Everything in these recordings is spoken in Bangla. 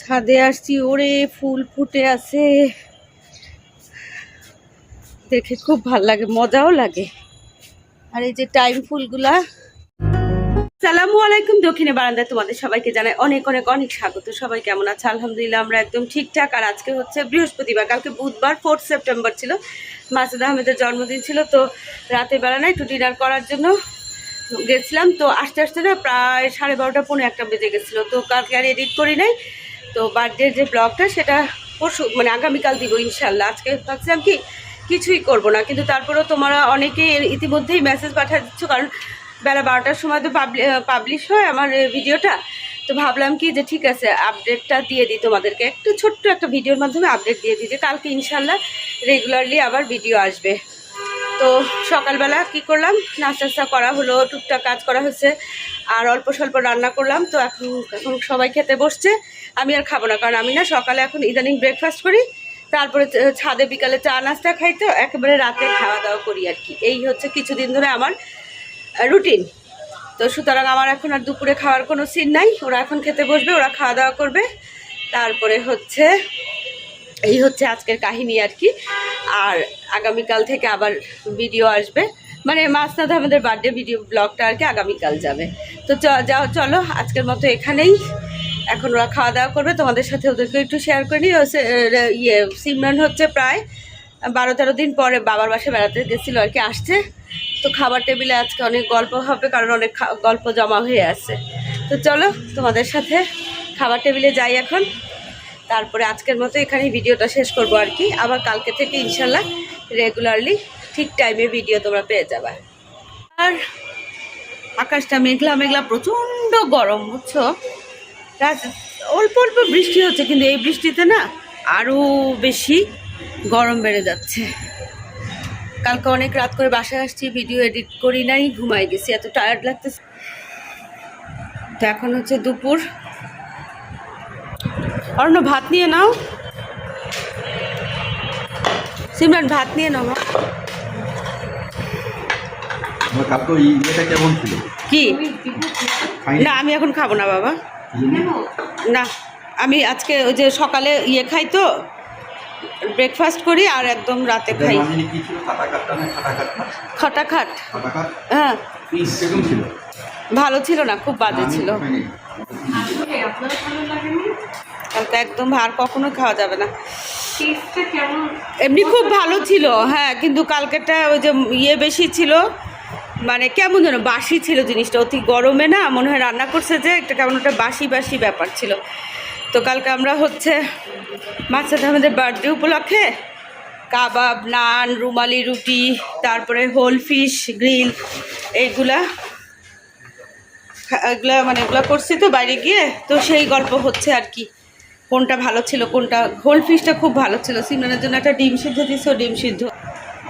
ছাদে আসছি, ওরে, ফুল ফুটে আছে। দেখে খুব ভালো লাগে, মজাও লাগে। আর এই যে টাইম ফুলগুলা। সালামু আলাইকুম, দক্ষিণে বারান্দায় তোমাদের সবাইকে জানাই অনেক অনেক অনেক স্বাগত। সবাই কেমন আছে? আলহামদুলিল্লাহ, আমরা একদম ঠিকঠাক। আর আজকে হচ্ছে বৃহস্পতিবার, কালকে বুধবার, ফোর্থ সেপ্টেম্বর ছিল। মাসুদ আহমেদের জন্মদিন ছিল, তো রাতে বেলা একটু ডিনার করার জন্য গেছিলাম। তো আস্তে আস্তে না প্রায় সাড়ে বারোটা পনেরো একটা বেজে গেছিল। তো কালকে আর এডিট করি নাই। তো বার্থডের যে ব্লগটা সেটা পরশু মানে আগামীকাল দিব ইনশাল্লাহ আজকে ভাবছিলাম কি, কিছুই করব না। কিন্তু তারপরেও তোমরা অনেকে ইতিমধ্যেই মেসেজ পাঠিয়ে দিচ্ছ, কারণ বেলা বারোটার সময় তো পাবলিশ হয় আমার ভিডিওটা। তো ভাবলাম কি যে ঠিক আছে আপডেটটা দিয়ে দিই তোমাদেরকে। একটু ছোট্ট একটা ভিডিওর মাধ্যমে আপডেট দিয়ে দিই যে কালকে ইনশাল্লাহ রেগুলারলি আবার ভিডিও আসবে। তো সকালবেলা কি করলাম? নাস্তা টাস্তা করা হলো, টুকটাক কাজ করা হয়েছে। আর অল্প স্বল্প রান্না করলাম, তো এখন এখন সবাই খেতে বসছে। আমি আর খাব না, কারণ আমি না সকালে এখন ইদানিং ব্রেকফাস্ট করি, তারপরে ছাদে বিকালে চা নাস্তা খাই, তো একেবারে রাতে খাওয়া দাওয়া করি আর কি। এই হচ্ছে কিছুদিন ধরে আমার রুটিন তো সুতরাং আমার এখন আর দুপুরে খাওয়ার কোনো সিন নাই, ওরা এখন খেতে বসবে, ওরা খাওয়া দাওয়া করবে। তারপরে হচ্ছে, এই হচ্ছে আজকের কাহিনী আর কি। আর আগামীকাল থেকে আবার ভিডিও আসবে। মানে মাসনাদ আমাদের বার্থডে ভিডিও ব্লগটা আর কি আগামীকাল যাবে। তো যাও, চলো, আজকের মতো এখানেই। এখন ওরা খাওয়া দাওয়া করবে, তোমাদের সাথে ওদেরকে একটু শেয়ার করে নিই। ইয়ে সিমরান হচ্ছে প্রায় বারো তেরো দিন পরে বাবার বাসায় বেড়াতে গেছিল আর কি, আসছে। তো খাবার টেবিলে আজকে অনেক গল্প হবে, কারণ অনেক গল্প জমা হয়ে আছে। তো চলো, তোমাদের সাথে খাবার টেবিলে যাই এখন। তারপরে আজকের মতো এখানেই ভিডিওটা শেষ করব আর কি। আবার কালকে থেকে ইনশাল্লাহ রেগুলারলি ঠিক টাইমে ভিডিও তোমরা পেয়ে যাবে। আর আকাশটা মেঘলা মেঘলা, প্রচণ্ড গরম, বুঝছ? অল্প অল্প বৃষ্টি হচ্ছে, কিন্তু এই বৃষ্টিতে না আরও বেশি গরম বেড়ে যাচ্ছে। কালকে অনেক রাত করে বাসায় আসছি ভিডিও এডিট করি নাই, ঘুমাই গেছি, এত টায়ার্ড লাগতেছে। তো এখন হচ্ছে দুপুর। অর্ণ ভাত নিয়ে নাও। সিমরান, ভাত নিয়ে নাও কালকে ওই ইয়েটা কেমন ছিল? কি? না আমি এখন খাব না বাবা। না আমি আজকে ওই যে সকালে ইয়ে খাই তো ব্রেকফাস্ট করি আর একদম রাতে খাই। নাম জানি কি ছিল? খাটা কাটটা না খাটা? কাটটা খটা খাট হ্যাঁ ভালো ছিল না খুব বাজে ছিল। কালকে একদম আর কখনো খাওয়া যাবে না। এমনি খুব ভালো ছিল হ্যাঁ কিন্তু কালকেটা ওই যে ইয়ে বেশি ছিল মানে কেমন যেন বাসি ছিল জিনিসটা। অতি গরমে না মনে হয় রান্না করছে যে একটা কেমন একটা বাসি বাসি ব্যাপার ছিল। তো কালকে আমরা হচ্ছে মাছের আমাদের বার্থডে উপলক্ষে কাবাব, নান, রুমালি, রুটি, তারপরে হোল ফিশ গ্রিল এইগুলা এগুলা মানে এগুলা করছি তো বাইরে গিয়ে। তো সেই গল্প হচ্ছে আর কি, কোনটা ভালো ছিল, কোনটা হোল ফিশটা খুব ভালো ছিল। সিমরানের জন্য একটা ডিম সিদ্ধ দিচ্ছে ডিম সিদ্ধ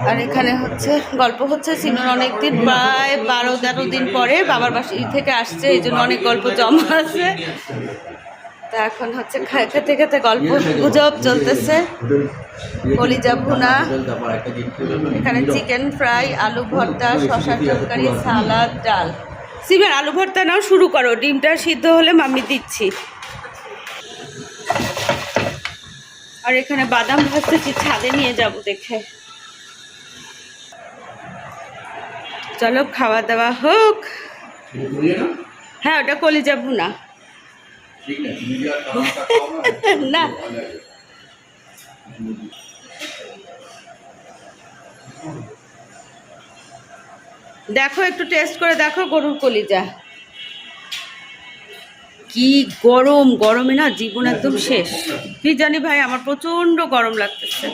আর এখানে হচ্ছে, গল্প হচ্ছে সিমরান অনেকদিন, প্রায় বারো, তেরো দিন পরে বাবার বাসি থেকে আসছে, এই জন্য অনেক গল্প জমা আছে। তা এখন হচ্ছে খেতে খেতে গল্প গুজব চলতেছে। কলিজা ভুনা এখানে চিকেন ফ্রাই, আলু ভর্তা শশা তরকারি, সালাদ, ডাল। সিমের আলু ভর্তা নাও শুরু করো, ডিমটা সিদ্ধ হলে মামি দিচ্ছি। আর এখানে বাদাম ভাজতেছি, ছাদে নিয়ে যাব দেখে। চলো খাওয়া দাওয়া হোক। হ্যাঁ ওটা ভুনা। ঠিক না, না দেখো একটু টেস্ট করে দেখো গরুর কলিজা। কি গরম গরমে না জীবন একদম শেষ। কি জানি ভাই আমার প্রচণ্ড গরম লাগতেছে।